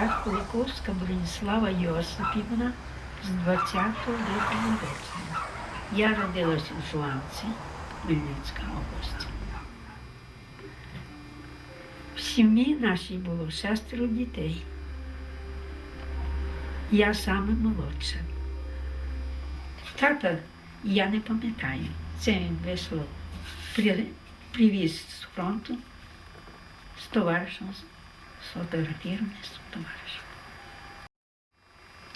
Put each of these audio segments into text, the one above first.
Я Куликовська Броніслава Йосипівна з 20-го року народження. Я родилась у Жуанці, Хмельницька область. В сім'ї нашій було шестеро дітей. Я саме молодша. Тата я не пам'ятаю. Це він вийшло, привіз з фронту з товаришем, сфотографірований з.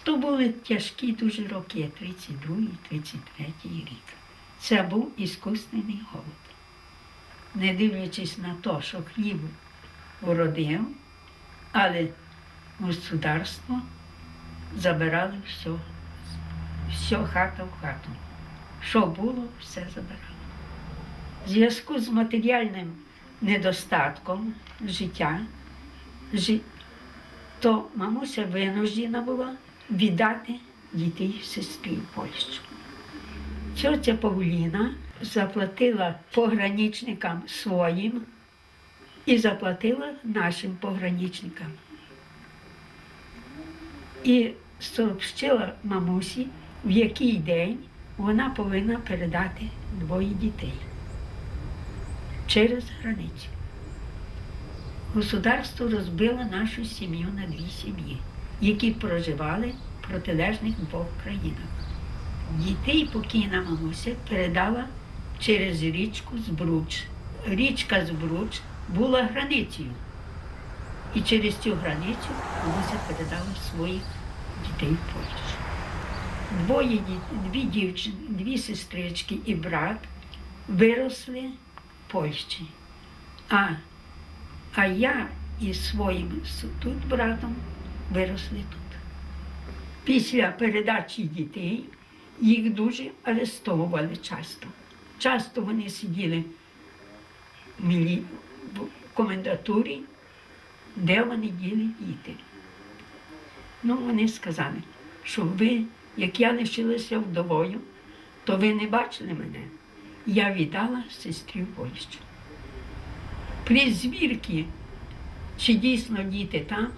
То були тяжкі дуже роки, 32 33 рік. Це був іскусний голод. Не дивлячись на те, що хліб уродив, але государство забирали все, все хата в хату. Що було, все забирали. В зв'язку з матеріальним недостатком життя, жи- то мамуся винуждена була віддати дітей сестрі в Польщу. Тьотя Павліна заплатила пограничникам своїм і заплатила нашим пограничникам. І сообщила мамусі, в який день вона повинна передати двоє дітей через границю. Государство розбило нашу сім'ю на дві сім'ї, які проживали в протилежних двох країнах. Дітей покійна мамуся передала через річку Збруч. Річка Збруч була границею. І через цю границю мамуся передала своїх дітей в Польщу. Двоє дві дівчини, дві сестрички і брат виросли в Польщі. А, а я із своїм тут братом виросли тут. Після передачі дітей їх дуже арестовували часто. Часто вони сиділи в комендатурі, де вони діли діти. Ну, вони сказали, що ви, як я лишилася вдовою, то ви не бачили мене. Я віддала сестрі в Польщу. При звірки, чи дійсно діти там,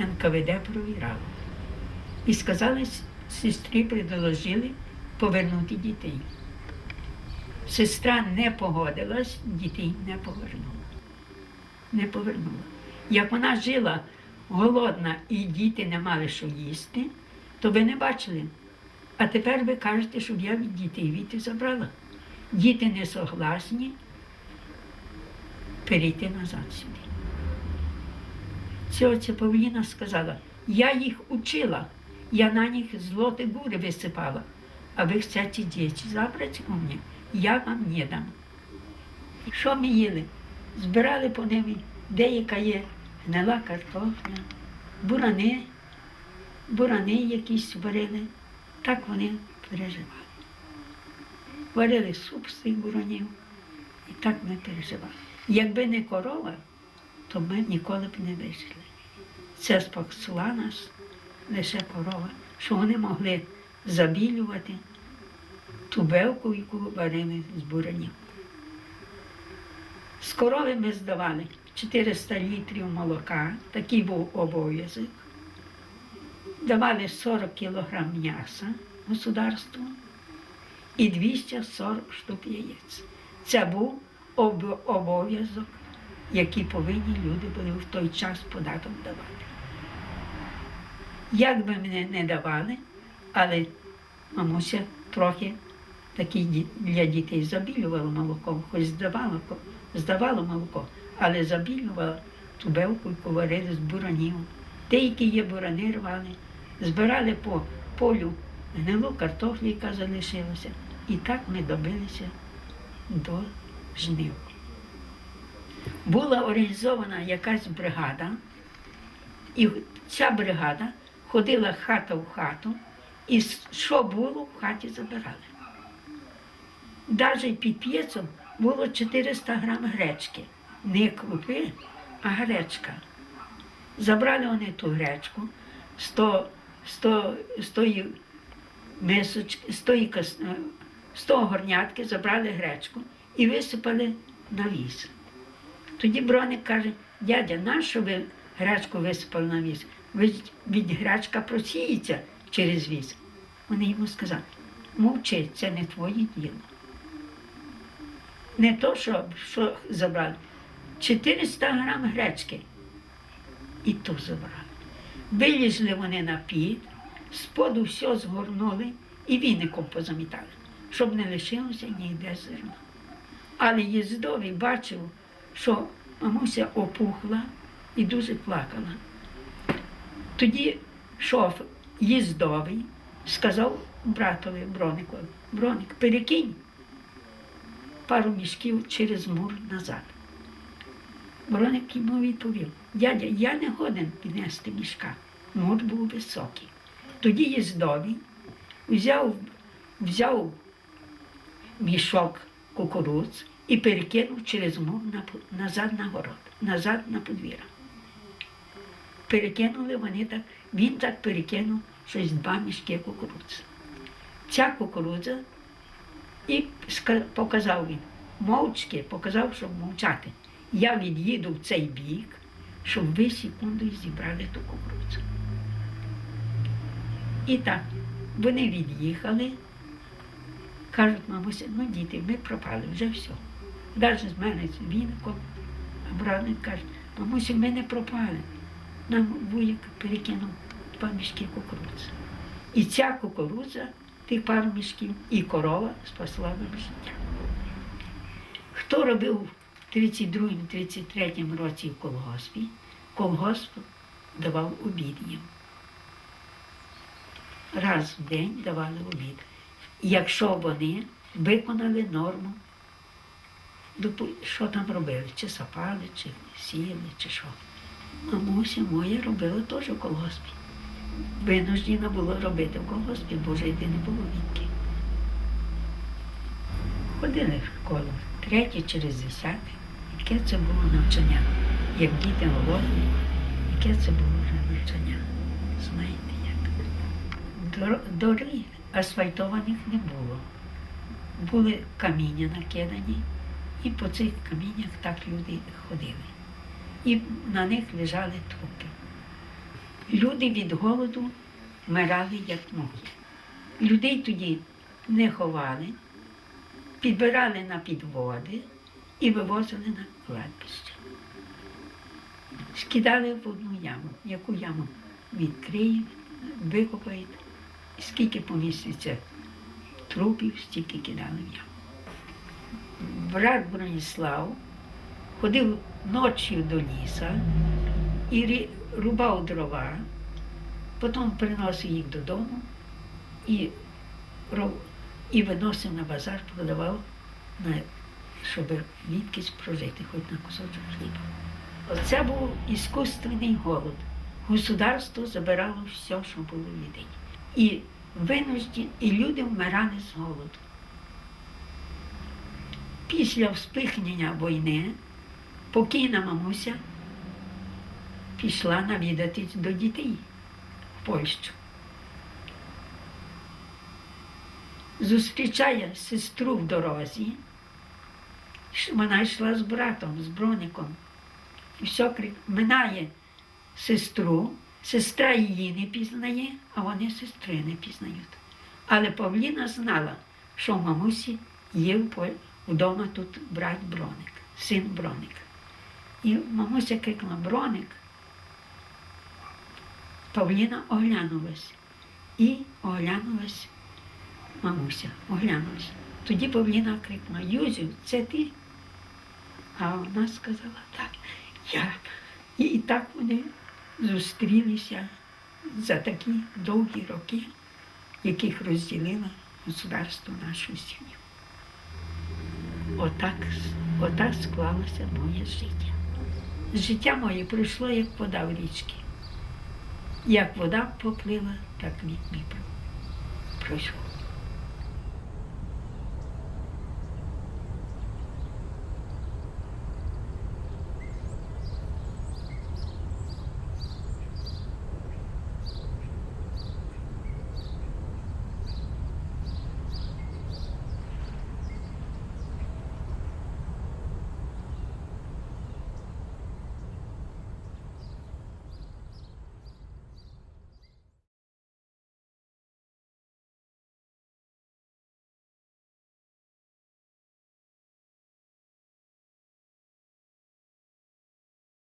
НКВД провірало. І сказали, сестрі предложили повернути дітей. Сестра не погодилась, дітей не повернула. Не повернула. Як вона жила голодна і діти не мали що їсти, то ви не бачили. А тепер ви кажете, щоб я від дітей віти забрала. Діти не согласні перейти назад сюди. Цьоця Павліна сказала, я їх учила, я на них злоти бури висипала, а ви хочете діти забрати у мене, я вам не дам. Що ми їли? Збирали по ними, деяка є гнила картопля, бурани, бурани якісь варили. Так вони переживали. Варили суп з цих буранів, і так ми переживали. Якби не корова, то ми ніколи б не вижили. Це спасла нас лише корова, що вони могли забілювати ту белку, яку варили з буранів. З корови ми здавали 400 літрів молока, такий був обов'язок. Давали 40 кілограм м'яса государству і 240 штук яєць. Це був об- обов'язок, який повинні люди були в той час податок давати. Як би мене не давали, але мамуся трохи такі для дітей забілювала молоком, хоч здавала, здавала молоко, але забілювала ту белку, яку варили з буранів. Деякі є бурани рвали, збирали по полю гнилу картофлю, яка залишилася. І так ми добилися до жнив. Була організована якась бригада, і ця бригада ходила хата в хату, і що було, в хаті забирали. Навіть під п'єцом було 400 грам гречки. Не крупи, а гречка. Забрали вони ту гречку, 100, 100, 100 мисочки, 100, кас- е, 100 горнятки, забрали гречку і висипали на віз. Тоді броник каже, дядя, нащо ви гречку висипали на віз. Від, гречка просіється через віз. Вони йому сказали, мовчи, це не твоє діло. Не то, що, що забрали. 400 грам гречки. І то забрали. Вилізли вони на під, споду все згорнули і віником позамітали, щоб не лишилося ніде зерна. Але їздовий бачив, що мамуся опухла і дуже плакала. Тоді шоф їздовий сказав братові Бронику, Броник, перекинь пару мішків через мур назад. Броник йому відповів, дядя, я не годен піднести мішка. Мур був високий. Тоді їздовий взяв, взяв мішок кукурудз і перекинув через на, назад на город, назад на подвір'я. Перекинули вони так, він так перекинув щось два мішки кукурудзи. Ця кукурудза і показав він, мовчки, показав, щоб мовчати. Я від'їду в цей бік, щоб ви секунду зібрали ту кукурудзу. І так, вони від'їхали, кажуть, мамуся, ну діти, ми пропали, вже все. Навіть з мене з віником, а братник каже, мамуся, ми не пропали. Нам вуїк перекинув два мішки кукурудзи. І ця кукурудза, тих пару мішків, і корова спасла нам життя. Хто робив в 32-33 році в колгоспі, колгосп давав обід їм. Раз в день давали обід. Якщо вони виконали норму, що там робили, чи сапали, чи сіяли, чи що. Мамуся моя робила теж в колгоспі. Винуждена було робити в колгоспі, бо жити не було відки. Ходили в школу третє через десяте. Яке це було навчання? Як діти голодні, яке це було вже навчання? Знаєте як? Дор- Доріг асфальтованих не було. Були каміння накидані, і по цих каміннях так люди ходили. І на них лежали трупи. Люди від голоду вмирали, як мухи. Людей тоді не ховали, підбирали на підводи і вивозили на кладбище. Скидали в одну яму, яку яму відкриють, викопають, скільки поміститься трупів, стільки кидали в яму. Брат Броніслав ходив ночі до ліса і рубав дрова, потім приносив їх додому і, і виносив на базар, продавав, щоб відкись прожити, хоч на кусочок хліба. Оце був іскусственний голод. Государство забирало все, що було в людей. І винужді, і люди вмирали з голоду. Після вспихнення війни покійна мамуся пішла навідатись до дітей в Польщу. Зустрічає сестру в дорозі. Вона йшла з братом, з броником. І все минає сестру, сестра її не пізнає, а вони сестри не пізнають. Але Павліна знала, що в мамусі є вдома тут брат Броник, син Броник. І мамуся крикнула Броник. Павліна оглянулась. І оглянулась мамуся, оглянулась. Тоді Павліна крикнула, Юзю, це ти? А вона сказала, так, я. І, і так вони зустрілися за такі довгі роки, яких розділила государство нашу сім'ю. Отак, отак склалося моє життя. Життя моє пройшло, як вода в річці. Як вода поплила, так Дніпро пройшло.